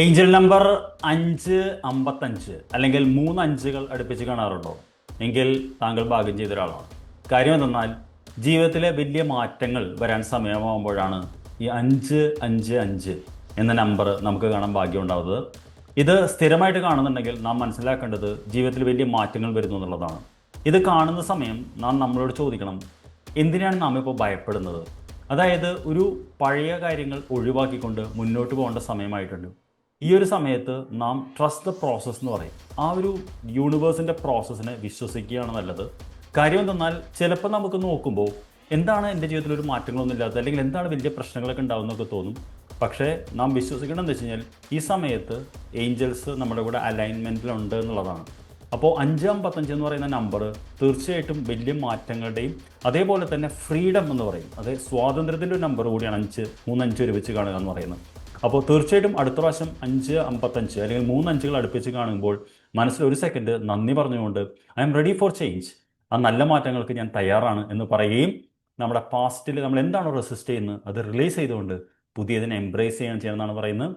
Angel number അഞ്ച് അമ്പത്തഞ്ച് അല്ലെങ്കിൽ മൂന്ന് അഞ്ചുകൾ അടുപ്പിച്ച് കാണാറുണ്ടോ? എങ്കിൽ താങ്കൾ ഭാഗ്യം ചെയ്ത ഒരാളാണ്. കാര്യം എന്തെന്നാൽ ജീവിതത്തിലെ വലിയ മാറ്റങ്ങൾ വരാൻ സമയമാകുമ്പോഴാണ് ഈ അഞ്ച് അഞ്ച് അഞ്ച് എന്ന നമ്പർ നമുക്ക് കാണാൻ ഭാഗ്യം ഉണ്ടാവുന്നത്. ഇത് സ്ഥിരമായിട്ട് കാണുന്നുണ്ടെങ്കിൽ നാം മനസ്സിലാക്കേണ്ടത് ജീവിതത്തിൽ വലിയ മാറ്റങ്ങൾ വരുന്നു എന്നുള്ളതാണ്. ഇത് കാണുന്ന സമയം നാം നമ്മളോട് ചോദിക്കണം എന്തിനാണ് നാം ഇപ്പോൾ ഭയപ്പെടുന്നത്? അതായത് ഒരു പഴയ കാര്യങ്ങൾ ഒഴിവാക്കിക്കൊണ്ട് മുന്നോട്ട് പോകേണ്ട സമയമായിട്ടുണ്ട്. ഈ ഒരു സമയത്ത് നാം ട്രസ്റ്റ് ദ പ്രോസസ്സ് എന്ന് പറയും. ആ ഒരു യൂണിവേഴ്സിന്റെ പ്രോസസ്സിനെ വിശ്വസിക്കുകയാണ് നല്ലത്. കാര്യം എന്തെന്നാൽ ചിലപ്പോൾ നമുക്ക് നോക്കുമ്പോൾ എന്താണ് എന്റെ ജീവിതത്തിൽ ഒരു മാറ്റങ്ങളൊന്നും ഇല്ലാത്തത്? അല്ലെങ്കിൽ എന്താണ് വലിയ പ്രശ്നങ്ങളൊക്കെ ഉണ്ടാവുന്നതൊക്കെ തോന്നും. പക്ഷേ നാം വിശ്വസിക്കണമെന്ന് വെച്ച് കഴിഞ്ഞാൽ ഈ സമയത്ത് ഏഞ്ചൽസ് നമ്മുടെ കൂടെ അലൈൻമെന്റിലുണ്ട് എന്നുള്ളതാണ്. അപ്പോൾ അഞ്ച് അമ്പത്തഞ്ച് എന്ന് പറയുന്ന നമ്പർ തീർച്ചയായിട്ടും വലിയ മാറ്റങ്ങളുടെയും അതേപോലെ തന്നെ ഫ്രീഡം എന്ന് പറയും. അതായത് സ്വാതന്ത്ര്യത്തിന്റെ ഒരു നമ്പർ കൂടിയാണ് അഞ്ച് മൂന്നഞ്ച് ഒരുമിച്ച് കാണുക എന്ന് പറയുന്നത്. അപ്പോൾ തീർച്ചയായിട്ടും അടുത്ത പ്രാവശ്യം അഞ്ച് അമ്പത്തഞ്ച് അല്ലെങ്കിൽ മൂന്ന് അഞ്ചുകൾ അടുപ്പിച്ച് കാണുമ്പോൾ മനസ്സിൽ ഒരു സെക്കൻഡ് നന്ദി പറഞ്ഞുകൊണ്ട് I am ready for change ആ നല്ല മാറ്റങ്ങൾക്ക് ഞാൻ തയ്യാറാണ് എന്ന് പറയുകയും നമ്മുടെ പാസ്റ്റിൽ നമ്മൾ എന്താണോ റെസിസ്റ്റ് ചെയ്യുന്നത്? അത് റിലീസ് ചെയ്തുകൊണ്ട് പുതിയതിനെ എംബ്രേസ് ചെയ്യാൻ ചെയ്യണമെന്നാണ് പറയുന്നത്.